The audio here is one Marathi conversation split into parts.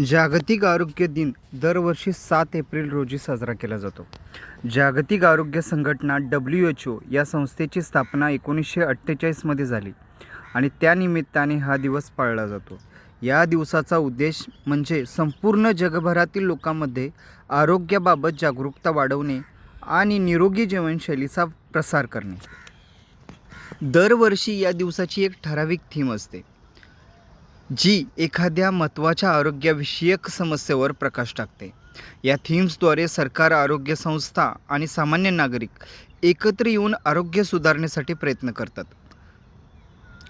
जागतिक आरोग्य दिन दरवर्षी सात एप्रिल रोजी साजरा केला जातो. जागतिक आरोग्य संघटना डब्ल्यू एच ओ या संस्थेची स्थापना एकोणीसशे अठ्ठेचाळीसमध्ये झाली आणि त्यानिमित्ताने हा दिवस पाळला जातो. या दिवसाचा उद्देश म्हणजे संपूर्ण जगभरातील लोकांमध्ये आरोग्याबाबत जागरूकता वाढवणे आणि निरोगी जीवनशैलीचा प्रसार करणे. दरवर्षी या दिवसाची एक ठराविक थीम असते. जी एखाद्या महत्त्वाच्या आरोग्यविषयक समस्येवर प्रकाश टाकते. या थीम्सद्वारे सरकार आरोग्य संस्था आणि सामान्य नागरिक एकत्र येऊन आरोग्य सुधारण्यासाठी प्रयत्न करतात.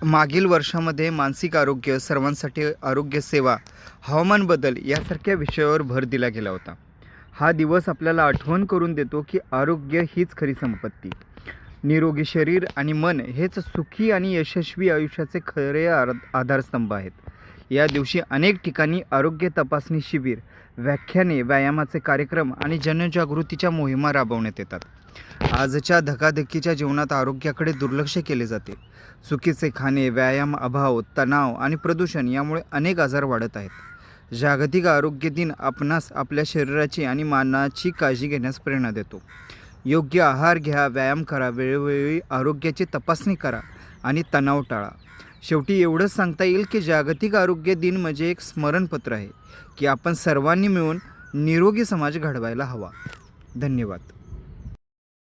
मागील वर्षामध्ये मानसिक आरोग्य सर्वांसाठी आरोग्य सेवा हवामान बदल यासारख्या विषयावर भर दिला गेला होता. हा दिवस आपल्याला आठवण करून देतो की आरोग्य हीच खरी संपत्ती. निरोगी शरीर आणि मन हेच सुखी आणि यशस्वी आयुष्याचे खरे आर आधारस्तंभ आहेत. या दिवशी अनेक ठिकाणी आरोग्य तपासणी शिबिर व्याख्याने व्यायामाचे कार्यक्रम आणि जनजागृतीच्या मोहिमा राबवण्यात येतात. आजच्या धकाधकीच्या जीवनात आरोग्याकडे दुर्लक्ष केले जाते. चुकीचे खाणे व्यायाम अभाव तणाव आणि प्रदूषण यामुळे अनेक आजार वाढत आहेत. जागतिक आरोग्य दिन आपणास आपल्या शरीराची आणि मानाची काळजी घेण्यास प्रेरणा देतो. योग्य आहार घ्या व्यायाम करा वेळोवेळी आरोग्याची तपासणी करा आणि तणाव टाळा. शेवटी एवढंच सांगता येईल की जागतिक आरोग्य दिन म्हणजे एक स्मरणपत्र आहे की आपण सर्वांनी मिळून निरोगी समाज घडवायला हवा. धन्यवाद.